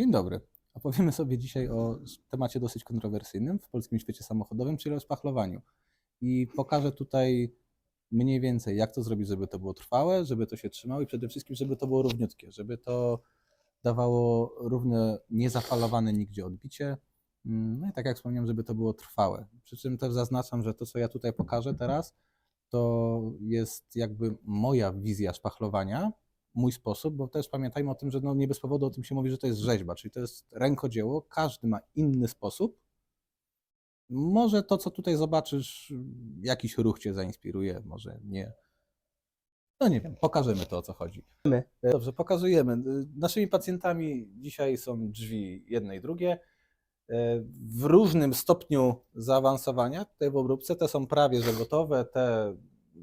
Dzień dobry. Opowiemy sobie dzisiaj o temacie dosyć kontrowersyjnym w polskim świecie samochodowym, czyli o szpachlowaniu. I pokażę tutaj mniej więcej, jak to zrobić, żeby to było trwałe, żeby to się trzymało i przede wszystkim, żeby to było równiutkie, żeby to dawało równe, niezafalowane nigdzie odbicie. Mm, No i tak jak wspomniałem, żeby to było trwałe. Przy czym też zaznaczam, że to, co ja tutaj pokażę teraz, to jest jakby moja wizja szpachlowania, mój sposób, bo też pamiętajmy o tym, że no nie bez powodu o tym się mówi, że to jest rzeźba, czyli to jest rękodzieło, każdy ma inny sposób. Może to, co tutaj zobaczysz, jakiś ruch cię zainspiruje, może nie. No nie wiem, pokażemy to, o co chodzi. Dobrze, pokazujemy. Naszymi pacjentami dzisiaj są drzwi jedne i drugie. W różnym stopniu zaawansowania tutaj w obróbce. Te są prawie że gotowe, te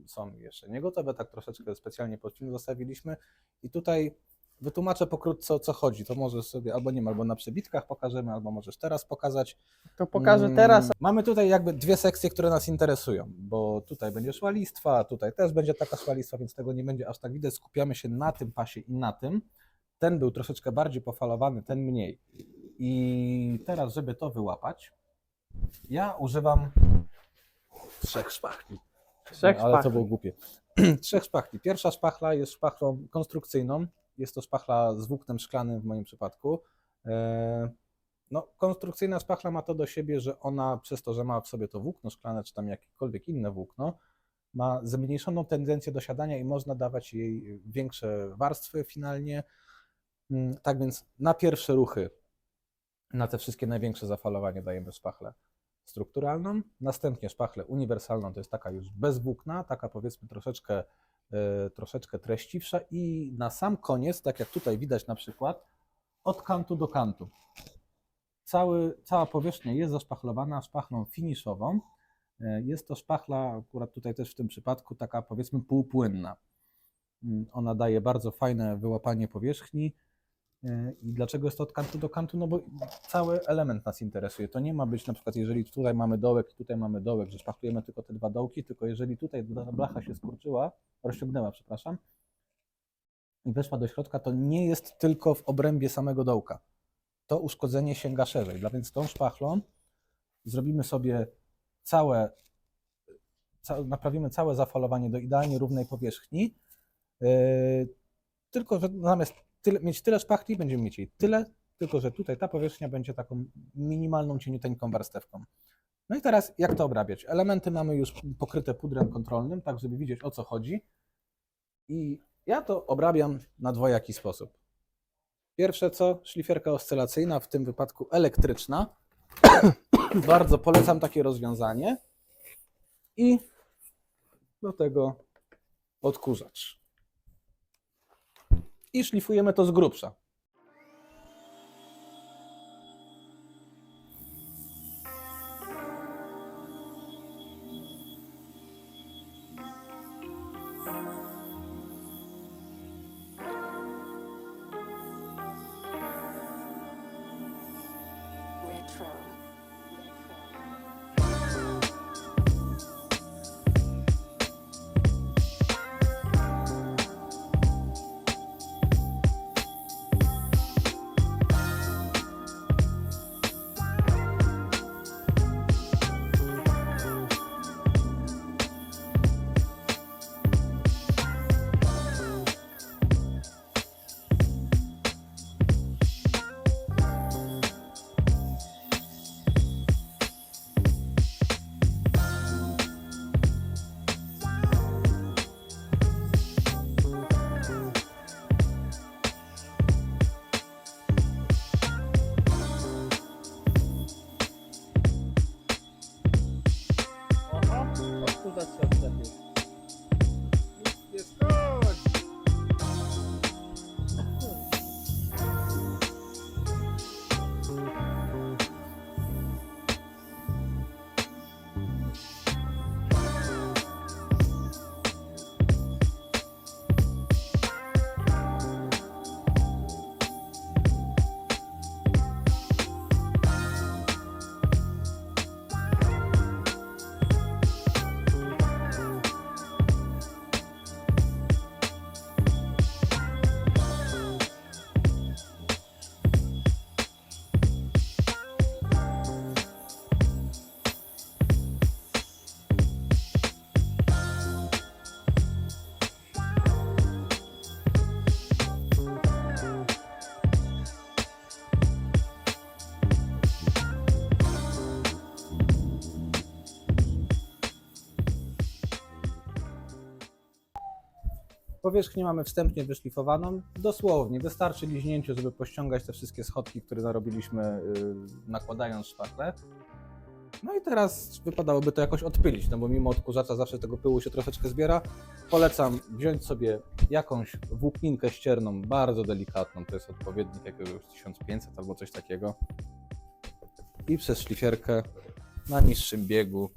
są jeszcze nie gotowe, tak troszeczkę specjalnie pod film zostawiliśmy. I tutaj wytłumaczę pokrótce o co chodzi. To może sobie albo nie, albo na przebitkach pokażemy, albo możesz teraz pokazać. To pokażę Mm, teraz. Mamy tutaj jakby dwie sekcje, które nas interesują, bo tutaj będzie szła listwa, tutaj też będzie taka szła listwa, więc tego nie będzie aż tak widać. Skupiamy się na tym pasie i na tym. Ten był troszeczkę bardziej pofalowany, ten mniej. I teraz, żeby to wyłapać, ja używam trzech szpachli. Trzech Ale to było głupie. Trzech szpachli. Pierwsza szpachla jest szpachlą konstrukcyjną. Jest to szpachla z włóknem szklanym w moim przypadku. E, No, konstrukcyjna szpachla ma to do siebie, że ona przez to, że ma w sobie to włókno szklane, czy tam jakiekolwiek inne włókno, ma zmniejszoną tendencję do siadania i można dawać jej większe warstwy finalnie. Mm, Tak więc na pierwsze ruchy, na te wszystkie największe zafalowanie dajemy szpachlę strukturalną, następnie szpachlę uniwersalną, to jest taka już bez włókna, taka powiedzmy troszeczkę, e, troszeczkę treściwsza i na sam koniec, tak jak tutaj widać na przykład, od kantu do kantu. Cały, cała powierzchnia jest zaszpachlowana szpachlą finiszową. E, Jest to szpachla, akurat tutaj też w tym przypadku, taka powiedzmy półpłynna. Mm, Ona daje bardzo fajne wyłapanie powierzchni. E, I dlaczego jest to od kantu do kantu? No bo cały element nas interesuje. To nie ma być na przykład, jeżeli tutaj mamy dołek i tutaj mamy dołek, że szpachlujemy tylko te dwa dołki, tylko jeżeli tutaj blacha się skurczyła, rozciągnęła, przepraszam, i weszła do środka, to nie jest tylko w obrębie samego dołka. To uszkodzenie sięga szerzej. Dla więc tą szpachlą zrobimy sobie całe, ca, naprawimy całe zafalowanie do idealnie równej powierzchni. Yy, tylko, że zamiast tyle, mieć tyle szpachli, będziemy mieć jej tyle, tylko że tutaj ta powierzchnia będzie taką minimalną, cieniuteńką warstewką. No i teraz jak to obrabiać? Elementy mamy już pokryte pudrem kontrolnym, tak żeby widzieć o co chodzi. I ja to obrabiam na dwojaki sposób. Pierwsze co, szlifierka oscylacyjna, w tym wypadku elektryczna. Bardzo polecam takie rozwiązanie. I do tego odkurzacz. I szlifujemy to z grubsza. Powierzchnię mamy wstępnie wyszlifowaną. Dosłownie, wystarczy liźnięciu, żeby pościągać te wszystkie schodki, które narobiliśmy yy, nakładając szpachlę. No i teraz wypadałoby to jakoś odpylić, no bo mimo odkurzacza zawsze tego pyłu się troszeczkę zbiera. Polecam wziąć sobie jakąś włókninkę ścierną, bardzo delikatną, to jest odpowiednik jakiegoś 1500 albo coś takiego. I przez szlifierkę na niższym biegu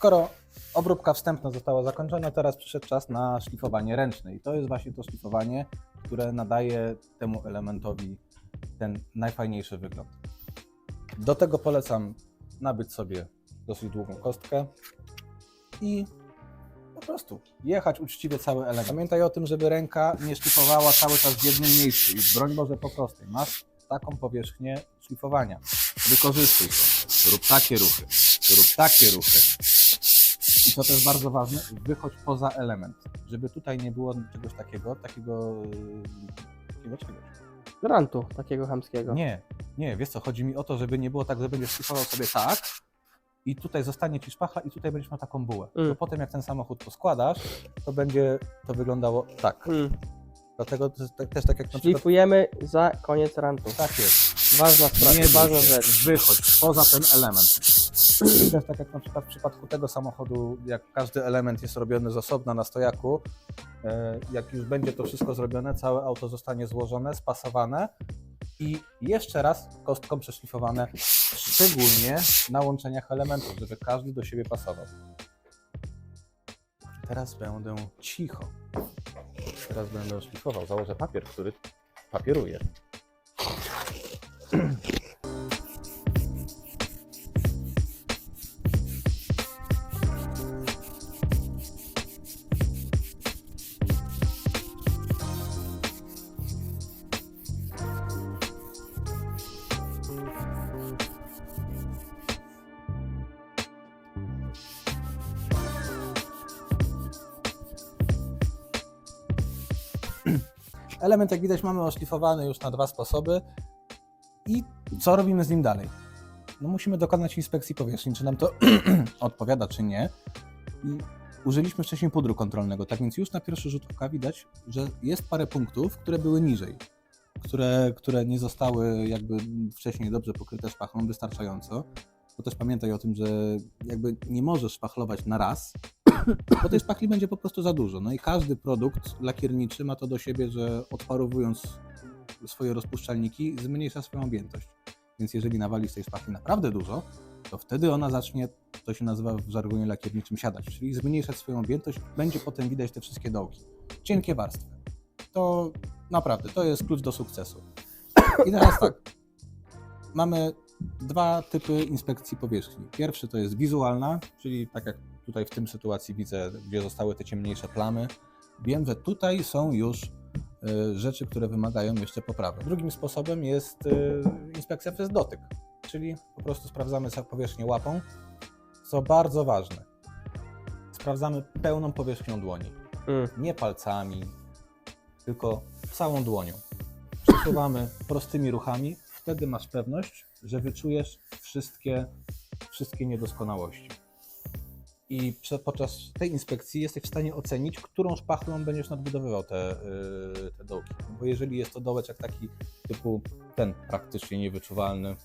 Skoro obróbka wstępna została zakończona, teraz przyszedł czas na szlifowanie ręczne. I to jest właśnie to szlifowanie, które nadaje temu elementowi ten najfajniejszy wygląd. Do tego polecam nabyć sobie dosyć długą kostkę i po prostu jechać uczciwie cały element. Pamiętaj o tym, żeby ręka nie szlifowała cały czas w jednym miejscu i broń Boże po prostej. Masz taką powierzchnię szlifowania. Wykorzystuj to. Rób takie ruchy. Rób takie ruchy. I co też bardzo ważne, wychodź poza element, żeby tutaj nie było czegoś takiego, takiego, takiego czegoś. Grantu takiego chamskiego. Nie, nie, wiesz co, chodzi mi o to, żeby nie było tak, że będziesz szlifował sobie tak i tutaj zostanie ci szpachla i tutaj będziesz miał taką bułę. Mm. To potem jak ten samochód poskładasz, to będzie to wyglądało tak. Mm. Dlatego to jest tak- też tak jak na przykład... Szlifujemy za koniec rantu. Tak jest. Ważna sprawa, Nie bój ważna się, rzecz. wychodź poza ten element. I też tak jak na przykład w przypadku tego samochodu, jak każdy element jest robiony z osobna na stojaku, e, jak już będzie to wszystko zrobione, całe auto zostanie złożone, spasowane i jeszcze raz kostką przeszlifowane, szczególnie na łączeniach elementów, żeby każdy do siebie pasował. Teraz będę cicho. Teraz będę szlifował. Założę papier, który papieruje. Element, jak widać, mamy oszlifowany już na dwa sposoby. I co robimy z nim dalej? No musimy dokonać inspekcji powierzchni, czy nam to odpowiada, czy nie. I użyliśmy wcześniej pudru kontrolnego, tak więc już na pierwszy rzut oka widać, że jest parę punktów, które były niżej, które, które nie zostały jakby wcześniej dobrze pokryte szpachlą wystarczająco. Bo też pamiętaj o tym, że jakby nie możesz szpachlować na raz, bo tej szpachli będzie po prostu za dużo. No i każdy produkt lakierniczy ma to do siebie, że odparowując swoje rozpuszczalniki, zmniejsza swoją objętość. Więc jeżeli nawalisz tej szpachli naprawdę dużo, to wtedy ona zacznie, to się nazywa w żargonie lakierniczym, siadać, czyli zmniejszać swoją objętość, będzie potem widać te wszystkie dołki. Cienkie warstwy. To naprawdę, to jest klucz do sukcesu. I teraz tak, mamy dwa typy inspekcji powierzchni. Pierwszy to jest wizualna, czyli tak jak tutaj w tym sytuacji widzę, gdzie zostały te ciemniejsze plamy. Wiem, że tutaj są już y, rzeczy, które wymagają jeszcze poprawy. Drugim sposobem jest y, inspekcja przez dotyk, czyli po prostu sprawdzamy powierzchnię łapą, co bardzo ważne. Sprawdzamy pełną powierzchnią dłoni, Mm. nie palcami, tylko całą dłonią. Przesuwamy prostymi ruchami, wtedy masz pewność, że wyczujesz wszystkie, wszystkie niedoskonałości. I podczas tej inspekcji jesteś w stanie ocenić, którą szpachlą będziesz nadbudowywał te, yy, te dołki. Bo jeżeli jest to dołeczek taki typu ten praktycznie niewyczuwalny,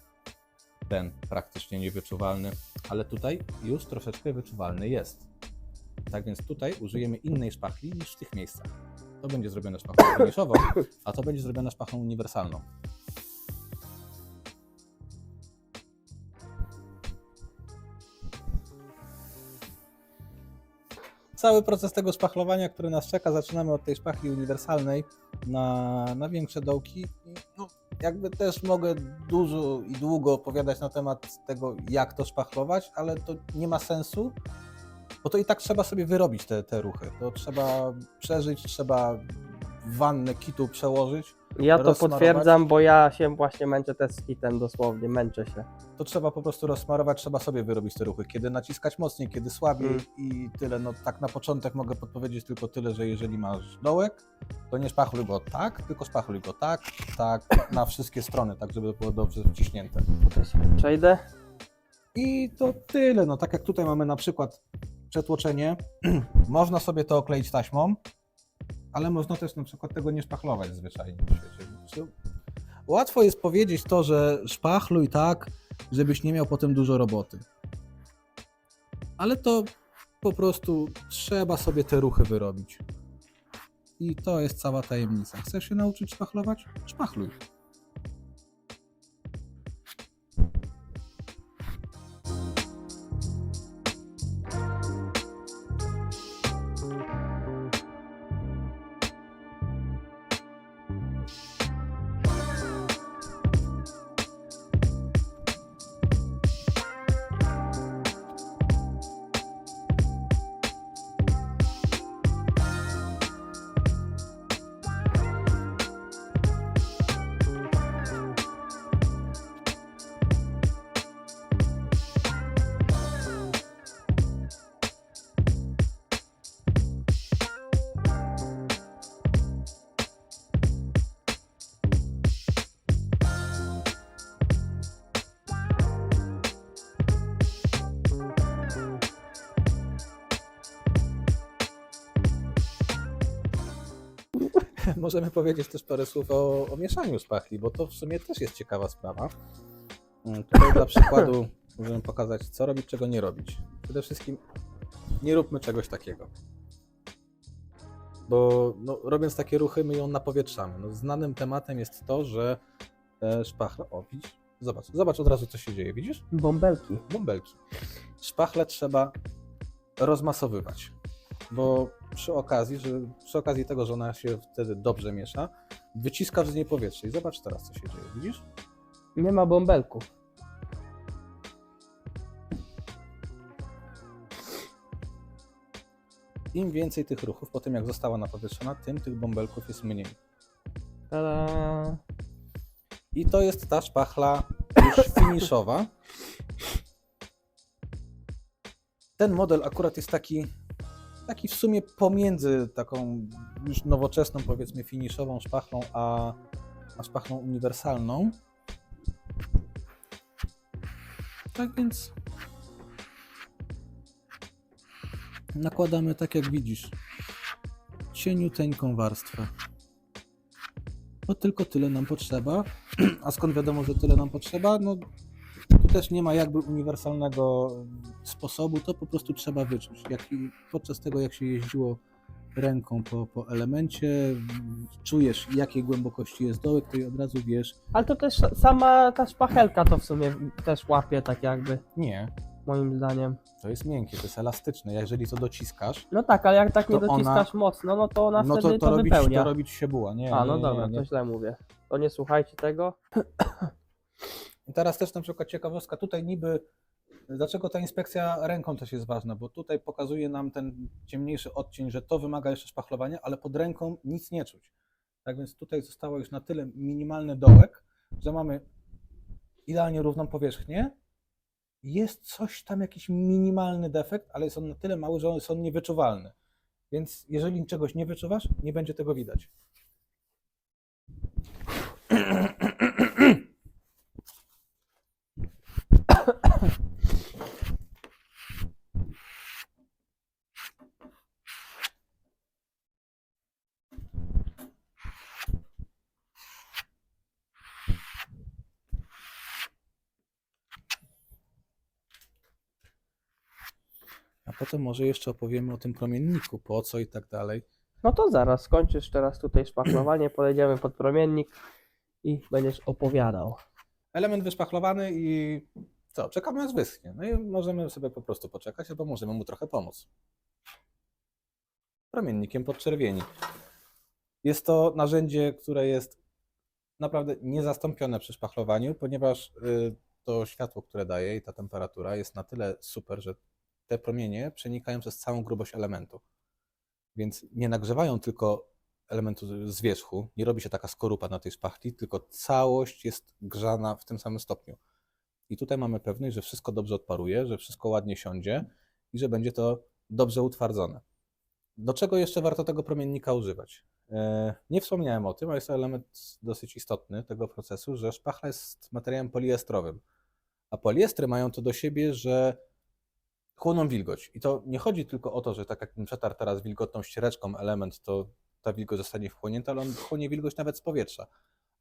ten praktycznie niewyczuwalny, ale tutaj już troszeczkę wyczuwalny jest. Tak więc tutaj użyjemy innej szpachli niż w tych miejscach. To będzie zrobione szpachlą finiszową, a to będzie zrobione szpachlą uniwersalną. Cały proces tego szpachlowania, który nas czeka, zaczynamy od tej szpachli uniwersalnej na, na większe dołki. No, jakby też mogę dużo i długo opowiadać na temat tego, jak to szpachlować, ale to nie ma sensu, bo to i tak trzeba sobie wyrobić te, te ruchy. To trzeba przeżyć, trzeba wannę kitu przełożyć, Ja to Rozsmarować? potwierdzam, bo ja się właśnie męczę też z kitem dosłownie, męczę się. to trzeba po prostu rozsmarować, trzeba sobie wyrobić te ruchy, kiedy naciskać mocniej, kiedy słabiej Mm. i tyle. No tak na początek mogę podpowiedzieć tylko tyle, że jeżeli masz dołek, to nie szpachluj go tak, tylko szpachluj go tak, tak, na wszystkie strony, tak żeby było dobrze wciśnięte. Przejdę. I to tyle. No tak jak tutaj mamy na przykład przetłoczenie, można sobie to okleić taśmą, ale można też na przykład tego nie szpachlować zwyczajnie w świecie. Łatwo jest powiedzieć to, że szpachluj tak, żebyś nie miał potem dużo roboty. Ale to po prostu trzeba sobie te ruchy wyrobić. I to jest cała tajemnica. Chcesz się nauczyć szpachlować? Szpachluj. Możemy powiedzieć też parę słów o, o mieszaniu szpachli, bo to w sumie też jest ciekawa sprawa. Mm, Tutaj dla przykładu możemy pokazać, co robić, czego nie robić. Przede wszystkim nie róbmy czegoś takiego. Bo no, robiąc takie ruchy, my ją napowietrzamy. No, znanym tematem jest to, że e, szpachla. O, widzisz? Zobacz, zobacz od razu, co się dzieje. Widzisz? Bąbelki. bąbelki. Szpachlę trzeba rozmasowywać, bo przy okazji, że przy okazji tego, że ona się wtedy dobrze miesza, wyciskasz z niej powietrze i zobacz teraz, co się dzieje, widzisz? Nie ma bąbelków. Im więcej tych ruchów, po tym jak została napowietrzona, tym tych bąbelków jest mniej. Tada. I to jest ta szpachla już finiszowa. Ten model akurat jest taki, taki w sumie pomiędzy taką już nowoczesną, powiedzmy, finiszową szpachlą, a, a szpachlą uniwersalną. Tak więc nakładamy tak jak widzisz. Cieniuteńką warstwę. No tylko tyle nam potrzeba. A skąd wiadomo, że tyle nam potrzeba? No tu też nie ma jakby uniwersalnego sposobu, to po prostu trzeba wyczuć. Jak, podczas tego, jak się jeździło ręką po, po elemencie, czujesz jakiej głębokości jest dołek, to i od razu wiesz. Ale to też sama ta szpachelka to w sumie też łapie tak jakby, Nie, moim zdaniem. to jest miękkie, to jest elastyczne. Jeżeli to dociskasz, No tak, ale jak tak nie To ona- dociskasz mocno, no to ona no wtedy to, to, to, robić, wypełnia. to robić się buła. Nie, A, nie, no nie, dobra, nie, nie. to źle mówię. To nie słuchajcie tego. I teraz też na przykład ciekawostka, tutaj niby, dlaczego ta inspekcja ręką też jest ważna, bo tutaj pokazuje nam ten ciemniejszy odcień, że to wymaga jeszcze szpachlowania, ale pod ręką nic nie czuć. Tak więc tutaj zostało już na tyle minimalny dołek, że mamy idealnie równą powierzchnię. Jest coś tam, jakiś minimalny defekt, ale jest on na tyle mały, że on jest on niewyczuwalny. Więc jeżeli czegoś nie wyczuwasz, nie będzie tego widać. Potem może jeszcze opowiemy o tym promienniku, po co i tak dalej. No to zaraz skończysz teraz tutaj szpachlowanie, pojedziemy pod promiennik i będziesz opowiadał. Element wyszpachlowany i co? Czekamy aż wyschnie. No i możemy sobie po prostu poczekać, albo możemy mu trochę pomóc. Promiennikiem podczerwieni. Jest to narzędzie, które jest naprawdę niezastąpione przy szpachlowaniu, ponieważ y, to światło, które daje i ta temperatura jest na tyle super, że te promienie przenikają przez całą grubość elementu. Więc nie nagrzewają tylko elementu z wierzchu, nie robi się taka skorupa na tej szpachli, tylko całość jest grzana w tym samym stopniu. I tutaj mamy pewność, że wszystko dobrze odparuje, że wszystko ładnie siądzie i że będzie to dobrze utwardzone. Do czego jeszcze warto tego promiennika używać? E, Nie wspomniałem o tym, ale jest to element dosyć istotny tego procesu, że szpachla jest materiałem poliestrowym. A poliestry mają to do siebie, że chłoną wilgoć. I to nie chodzi tylko o to, że tak jak przetarł teraz wilgotną ściereczką element, to ta wilgoć zostanie wchłonięta, ale on chłonie wilgoć nawet z powietrza.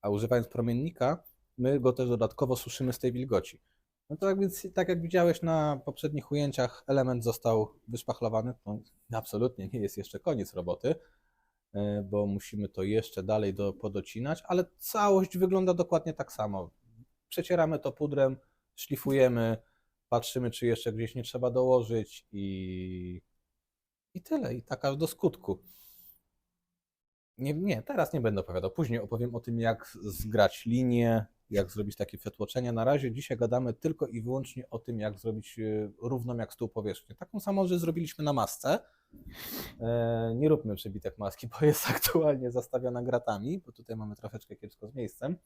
A używając promiennika, my go też dodatkowo suszymy z tej wilgoci. No to tak więc, tak jak widziałeś na poprzednich ujęciach, element został wyszpachlowany. To absolutnie nie jest jeszcze koniec roboty, e, bo musimy to jeszcze dalej do, podocinać, ale całość wygląda dokładnie tak samo. Przecieramy to pudrem, szlifujemy, patrzymy, czy jeszcze gdzieś nie trzeba dołożyć i, i tyle. I tak aż do skutku. Nie, nie, teraz nie będę opowiadał. Później opowiem o tym, jak zgrać linię, jak zrobić takie przetłoczenie. Na razie dzisiaj gadamy tylko i wyłącznie o tym, jak zrobić e, równą jak stół powierzchnię. Taką samą, że zrobiliśmy na masce. E, Nie róbmy przebitek maski, bo jest aktualnie zastawiona gratami, bo tutaj mamy troszeczkę kiepsko z miejscem.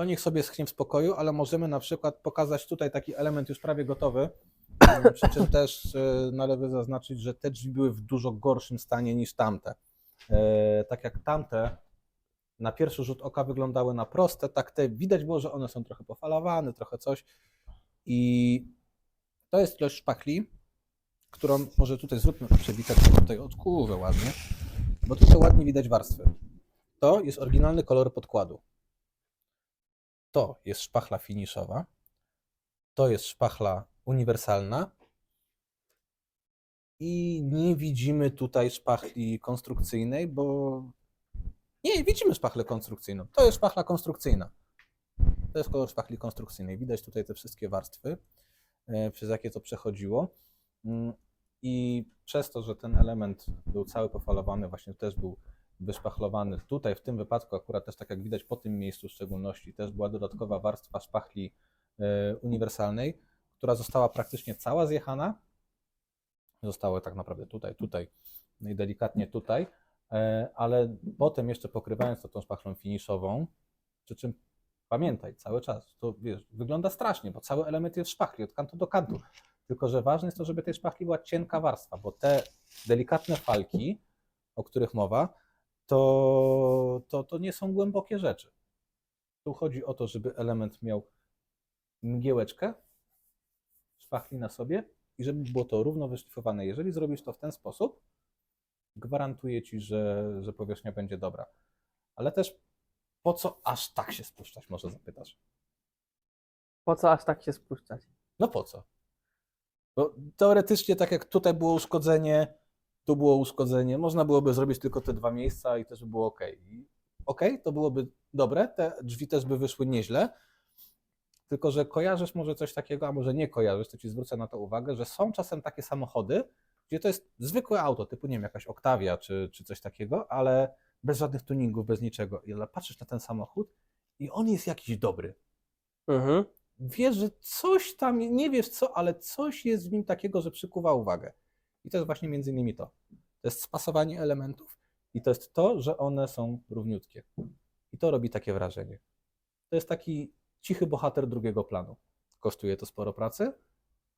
To niech sobie schnie w spokoju, ale możemy na przykład pokazać tutaj taki element już prawie gotowy. Przy czym też e, należy zaznaczyć, że te drzwi były w dużo gorszym stanie niż tamte. E, Tak jak tamte na pierwszy rzut oka wyglądały na proste, tak te widać było, że one są trochę pofalowane, trochę coś. I to jest ilość szpachli, którą może tutaj zróbmy przebitek tutaj odkurwę ładnie, bo tutaj ładnie widać warstwy. To jest oryginalny kolor podkładu. To jest szpachla finiszowa. To jest szpachla uniwersalna. I nie widzimy tutaj szpachli konstrukcyjnej, bo nie, widzimy szpachlę konstrukcyjną. To jest szpachla konstrukcyjna. To jest kolor szpachli konstrukcyjnej. Widać tutaj te wszystkie warstwy, e, przez jakie to przechodziło. Mm, I przez to, że ten element był cały pofalowany, właśnie też był wyszpachlowany. Tutaj w tym wypadku, akurat też tak jak widać po tym miejscu w szczególności, też była dodatkowa warstwa szpachli e, uniwersalnej, która została praktycznie cała zjechana. Zostały tak naprawdę tutaj, tutaj, i delikatnie tutaj, e, ale potem jeszcze pokrywając to tą szpachlą finiszową, przy czym pamiętaj cały czas, to wiesz, wygląda strasznie, bo cały element jest szpachli od kantu do kantu. Tylko, że ważne jest to, żeby tej szpachli była cienka warstwa, bo te delikatne falki, o których mowa, to, to, to nie są głębokie rzeczy. Tu chodzi o to, żeby element miał mgiełeczkę szpachli na sobie i żeby było to równo wyszlifowane. Jeżeli zrobisz to w ten sposób, gwarantuję Ci, że, że powierzchnia będzie dobra. Ale też po co aż tak się spuszczać, może zapytasz. Po co aż tak się spuszczać? No po co? Bo teoretycznie, tak jak tutaj było uszkodzenie, tu było uszkodzenie, można byłoby zrobić tylko te dwa miejsca i też by było ok. Ok, to byłoby dobre, te drzwi też by wyszły nieźle, tylko że kojarzysz może coś takiego, a może nie kojarzysz, to ci zwrócę na to uwagę, że są czasem takie samochody, gdzie to jest zwykłe auto, typu nie wiem, jakaś Octavia czy, czy coś takiego, ale bez żadnych tuningów, bez niczego. I ale patrzysz na ten samochód i on jest jakiś dobry Mhm. wiesz, że coś tam, nie wiesz co, ale coś jest w nim takiego, że przykuwa uwagę. I to jest właśnie między innymi to. To jest spasowanie elementów i to jest to, że one są równiutkie. I to robi takie wrażenie. To jest taki cichy bohater drugiego planu. Kosztuje to sporo pracy,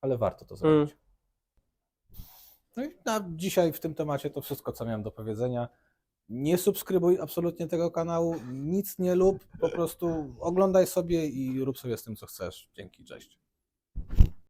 ale warto to zrobić. No i na dzisiaj w tym temacie to wszystko, co miałem do powiedzenia. Nie subskrybuj absolutnie tego kanału, nic nie lub, po prostu oglądaj sobie i rób sobie z tym, co chcesz. Dzięki, cześć.